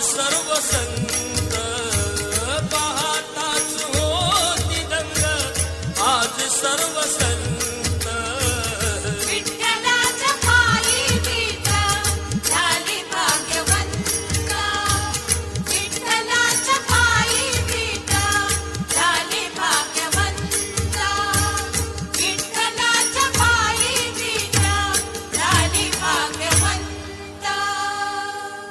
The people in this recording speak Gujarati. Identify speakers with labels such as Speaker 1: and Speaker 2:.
Speaker 1: સર્વસંગ